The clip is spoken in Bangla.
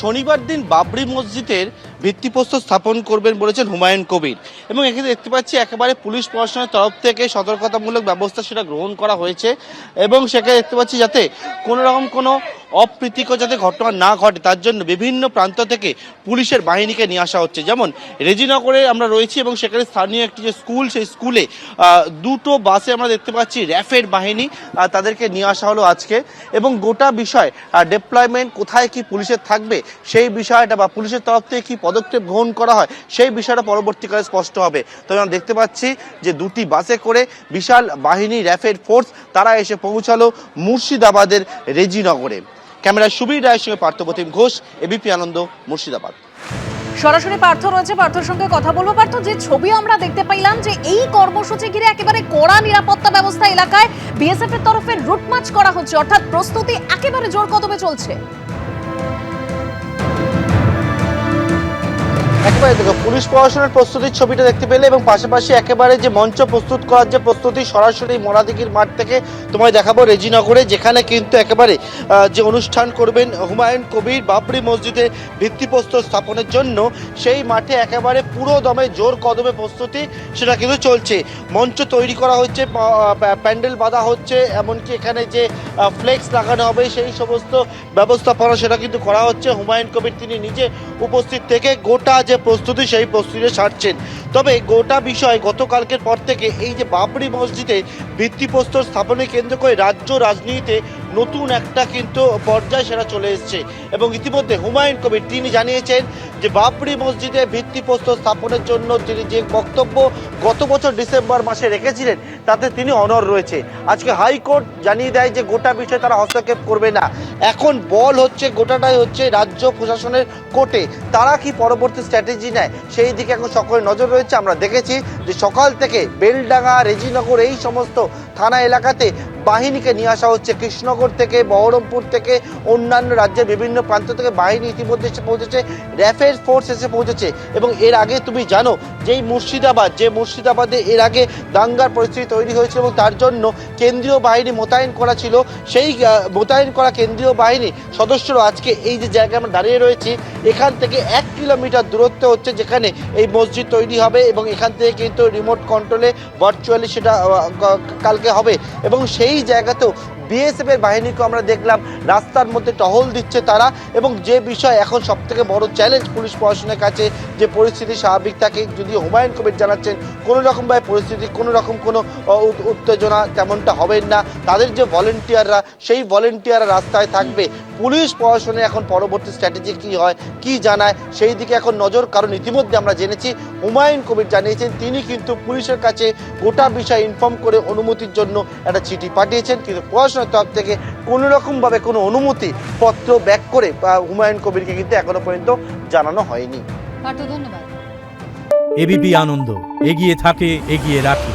শনিবার দিন বাবরি মসজিদের ভিত্তিপ্রস্তর স্থাপন করবেন বলেছেন হুমায়ুন কবির। এবং এখানে দেখতে পাচ্ছি একেবারে পুলিশ প্রশাসনের তরফ থেকে সতর্কতামূলক ব্যবস্থা সেটা গ্রহণ করা হয়েছে। এবং সেখানে দেখতে পাচ্ছি যাতে কোনো রকম কোনো অপ্রীতিকর যাতে ঘটনা না ঘটে, তার জন্য বিভিন্ন প্রান্ত থেকে পুলিশের বাহিনীকে নিয়ে আসা হচ্ছে। যেমন রেজিনগরে আমরা রয়েছি এবং সেখানে স্থানীয় একটি যে স্কুল, সেই স্কুলে দুটো বাসে আমরা দেখতে পাচ্ছি র্যাফের বাহিনী তাদেরকে নিয়ে আসা হলো আজকে। এবং গোটা বিষয় ডিপ্লয়মেন্ট কোথায় কি পুলিশের থাকবে, সেই বিষয়টা বা পুলিশের তরফ থেকে কি পদক্ষেপ গ্রহণ করা হয়, সেই বিষয়টা পরবর্তীকালে স্পষ্ট হবে। তবে আমরা দেখতে পাচ্ছি যে দুটি বাসে করে বিশাল বাহিনী, র্যাফের ফোর্স, তারা এসে পৌঁছালো মুর্শিদাবাদের রেজিনগরে। ক্যামেরা সুবীর রায়ের সঙ্গে পার্থপ্রতিম ঘোষ এবিপি আনন্দ, মুর্শিদাবাদ। সরাসরি পার্থ রয়েছে, পার্থর সঙ্গে কথা বলব। পার্থ, যে ছবি আমরা দেখতে পাইলাম যে এই কর্মসূচি ঘিরে একেবারে কড়া নিরাপত্তা ব্যবস্থা এলাকায় বিএসএফ এর তরফে রুটমার্চ করা হচ্ছে, অর্থাৎ প্রস্তুতি একেবারে জোর কদমে চলছে। একেবারে দেখো, পুলিশ প্রশাসনের প্রস্তুতির ছবিটা দেখতে পেলে এবং পাশাপাশি একেবারে যে মঞ্চ প্রস্তুত করার যে প্রস্তুতি, সরাসরি মোরাদিঘির মাঠ থেকে তোমায় দেখাবো রেজিনগরে, যেখানে কিন্তু একেবারে যে অনুষ্ঠান করবেন হুমায়ুন কবির বাবরি মসজিদে ভিত্তিপ্রস্তর স্থাপনের জন্য, সেই মাঠে একেবারে পুরো দমে জোর কদমে প্রস্তুতি, সেটা কিন্তু চলছে। মঞ্চ তৈরি করা হচ্ছে প্যান্ডেল বাঁধা হচ্ছে, এমনকি এখানে যে ফ্লেক্স লাগানো হবে, সেই সমস্ত ব্যবস্থাপনা সেটা কিন্তু করা হচ্ছে। হুমায়ুন কবির তিনি নিজে উপস্থিত থেকে গোটা যে প্রস্তুতি সেই প্রস্তুতি ছাড়ছেন। তবে গোটা বিষয় গতকালকের পর থেকে এই যে বাবরি মসজিদে ভিত্তিপ্রস্তর স্থাপনে কেন্দ্র করে রাজ্য রাজনীতিতে নতুন একটা কিন্তু পর্যায় সেটা চলে এসছে। এবং ইতিমধ্যে হুমায়ুন কবির তিনি জানিয়েছেন যে বাবরি মসজিদে ভিত্তিপ্রস্তর স্থাপনের জন্য তিনি যে বক্তব্য গত বছর ডিসেম্বর মাসে রেখেছিলেন, তাতে তিনি অনর রয়েছে। আজকে হাইকোর্ট জানিয়ে দেয় যে গোটা বিষয়ে তারা হস্তক্ষেপ করবে না। এখন বল হচ্ছে, গোটাটাই হচ্ছে রাজ্য প্রশাসনের কোর্টে। তারা কি পরবর্তী স্ট্র্যাটেজি নেয়? সেই দিকে এখন সকলের নজর রয়েছে। আমরা দেখেছি যে সকাল থেকে বেলডাঙ্গা, রেজিনগর এই সমস্ত থানা এলাকাতে বাহিনীকে নিয়ে আসা হচ্ছে। কৃষ্ণনগর থেকে, বহরমপুর থেকে, অন্যান্য রাজ্যের বিভিন্ন প্রান্ত থেকে বাহিনী ইতিমধ্যে এসে পৌঁছেছে, র্যাফের ফোর্স এসে পৌঁছেছে। এবং এর আগে তুমি জানো, যেই মুর্শিদাবাদ, যে মুর্শিদাবাদে এর আগে দাঙ্গার পরিস্থিতি তৈরি হয়েছিল এবং তার জন্য কেন্দ্রীয় বাহিনী মোতায়েন করা ছিল, সেই মোতায়েন করা কেন্দ্রীয় বাহিনী সদস্যরা আজকে এই যে জায়গায় আমরা দাঁড়িয়ে রয়েছি, এখান থেকে এক কিলোমিটার দূরত্ব হচ্ছে যেখানে এই মসজিদ তৈরি হবে এবং এখান থেকে কিন্তু রিমোট কন্ট্রোলে ভার্চুয়ালি সেটা কালকে হবে। এবং সেই জায়গাতেও বিএসএফ এর বাহিনীকে আমরা দেখলাম, রাস্তার মধ্যে টহল দিচ্ছে তারা এবং যে বিষয় এখন সব থেকে বড় চ্যালেঞ্জ পুলিশ প্রশাসনের কাছে যে পরিস্থিতি স্বাভাবিক থাকে যদি হুমায়ুন কবির জানাচ্ছেন, কোনো রকমভাবে পরিস্থিতি, কোনো রকম কোনো উত্তেজনা তেমনটা হবে না। তাদের যে ভলেন্টিয়াররা সেই ভলেন্টিয়াররা রাস্তায় থাকবে। পুলিশ প্রশাসনে এখন পরবর্তী স্ট্র্যাটেজি কি হয়, কি জানায়, সেই দিকে এখন নজর। কারণ ইতিমধ্যে আমরা জেনেছি, হুমায়ুন কবির জানিয়েছেন, তিনি কিন্তু পুলিশের কাছে গোটা বিষয় ইনফর্ম করে অনুমতির জন্য একটা চিঠি পাঠিয়েছেন। কিন্তু প্রশাসনের তরফ থেকে কোনো রকমভাবে কোনো অনুমতি পত্র ব্যাক করে বা হুমায়ুন কবিরকে কিন্তু এখনও পর্যন্ত জানানো হয়নি। ধন্যবাদ। এবিপি আনন্দ এগিয়ে থাকে এগিয়ে রাখে।